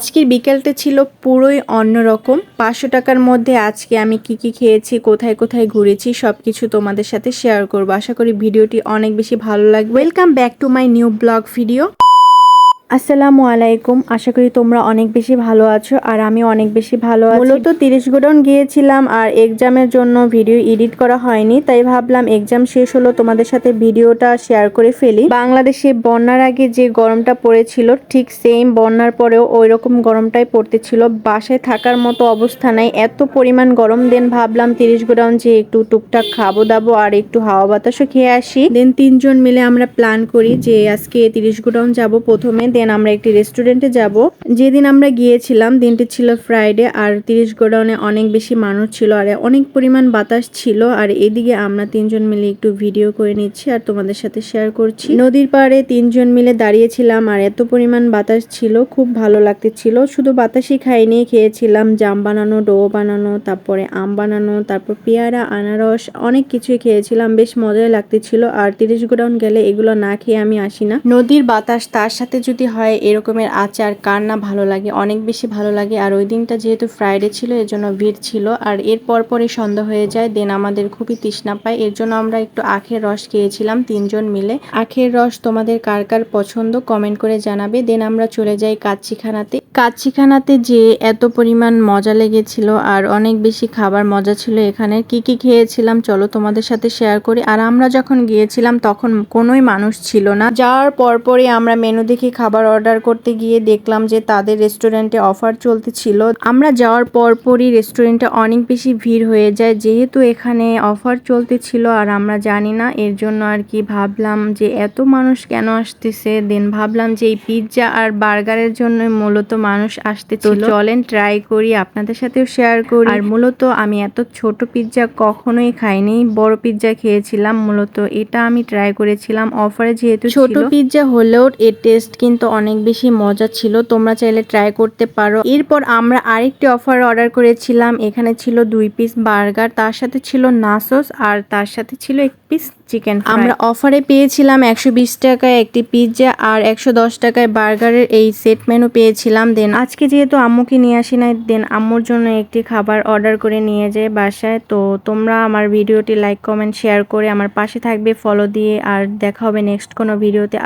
আজকের বিকেলটা ছিল পুরোই অন্যরকম। পাঁচশো টাকার মধ্যে আজকে আমি কি কি খেয়েছি, কোথায় কোথায় ঘুরেছি সব কিছু তোমাদের সাথে শেয়ার করব। আশা করি ভিডিওটি অনেক বেশি ভালো লাগবে। Welcome back to my new blog video আসসালামু আলাইকুম। আশা করি তোমরা অনেক বেশি ভালো আছো আর আমি অনেক বেশি ভালো আছি। মূলত তিরিশ গোডাউন গিয়েছিলাম আর এক্সামের জন্য ভিডিও এডিট করা হয়নি, তাই ভাবলাম এক্সাম শেষ হলো তোমাদের সাথে ভিডিওটা শেয়ার করে ফেলি। বাংলাদেশে বন্যার আগে যে গরমটা পড়েছিল, ঠিক সেম বন্যার পরেও ওই রকম গরমটাই পড়তেছিল। বাসায় থাকার মতো অবস্থা নাই, এত পরিমাণ গরম। দেন ভাবলাম তিরিশ গোডাউন যে একটু টুকটাক খাব দাবো আর একটু হাওয়া বাতাসও খেয়ে আসি। দেন তিনজন মিলে আমরা প্ল্যান করি যে আজকে তিরিশ গোডাউন যাব প্রথমে। দেন আমরা একটি রেস্টুরেন্টে যাব, যেদিন আমরা গিয়েছিলাম, দিনটি ছিল ফ্রাইডে আর তিরিশ গোডাউনে অনেক বেশি মানুষ ছিল, আর অনেক পরিমাণ বাতাস ছিল, আর এদিকে আমরা তিনজন মিলে একটু ভিডিও করে নিচ্ছি, আর তোমাদের সাথে শেয়ার করছি। নদীর পাড়ে তিনজন মিলে দাঁড়িয়েছিলাম, আর এত পরিমাণ বাতাস ছিল, খুব ভালো লাগতেছিল শুধু বাতাসই খাইনি, খেয়েছিলাম জাম বানানো ডো বানানো, তারপরে আম বানানো, তারপর পেয়ারা, আনারস, অনেক কিছুই খেয়েছিলাম, বেশ মজাই লাগতেছিল আর তিরিশ গোডাউন গেলে এগুলো না খেয়ে আমি আসি না। নদীর বাতাস তার সাথে যদি হয়, এরকমের আচার, কার না ভালো লাগে, অনেক বেশি ভালো লাগে। আর ওই দিনটা যেহেতু ফ্রাইডে ছিল এর জন্য ভিড় ছিল। আর এর পরপরই সন্ধ্যা হয়ে যায় দেন আমাদের খুবই তৃষ্ণা পায়। এর জন্য আমরা একটু আখের রস খেয়েছিলাম, তিনজন মিলে। আখের রস তোমাদের কার কার পছন্দ কমেন্ট করে জানাবে। দেন আমরা চলে যাই কাচ্চিখানাতে। কাচ্চিখানাতে যে এত পরিমাণ মজা লেগেছিল আর অনেক বেশি খাবার মজা ছিল এখানে, কি কি খেয়েছিলাম চলো তোমাদের সাথে শেয়ার করি। আর আমরা যখন গিয়েছিলাম তখন কোনোই মানুষ ছিল না। যাওয়ার পরপরই আমরা মেনু দেখে খাবার অর্ডার করতে গিয়ে দেখলাম যে তাদের রেস্টুরেন্টে অফার চলতেছিল। আমরা যাওয়ার পরপরই রেস্টুরেন্টে অনেক বেশি ভিড় হয়ে যায়, যেহেতু এখানে অফার চলতে ছিল আর আমরা জানি না। এর জন্য আর কি ভাবলাম যে এত মানুষ কেন আসতেছে? দেন ভাবলাম যে এই পিৎজা আর বার্গারের জন্য মূলত মানুষ আসতে তো চলেন ট্রাই করি আপনাদের সাথেও শেয়ার করি। আর মূলত আমি এত ছোট পিৎজা কখনোই খাইনি বড় পিৎজা খেয়েছিলাম মূলত এটা আমি ট্রাই করেছিলাম অফারে যেহেতু ছোট পিৎজা হলেও এর টেস্ট কিন্তু অনেক বেশি মজা ছিল তোমরা চাইলে ট্রাই করতে পারো। এরপর আমরা আরেকটি অফার অর্ডার করেছিলাম এখানে ছিল দুই পিস বার্গার তার সাথে ছিল নাসোস আর তার সাথে ছিল এক পিস চিকেন আমরা অফারে পেয়েছিলাম একশো বিশ টাকায় একটি পিৎজা আর একশো দশ টাকায় বার্গারের এই সেট মেনু পেয়েছিলাম। দেন আজকে যেহেতু আম্মুকে নিয়ে আসি নাই, দেন আম্মুর জন্য একটি খাবার অর্ডার করে নিয়ে যায় বাসায়। তো তোমরা আমার ভিডিওটি লাইক কমেন্ট শেয়ার করে আমার পাশে থাকবে ফলো দিয়ে, আর দেখা হবে নেক্সট কোনো ভিডিওতে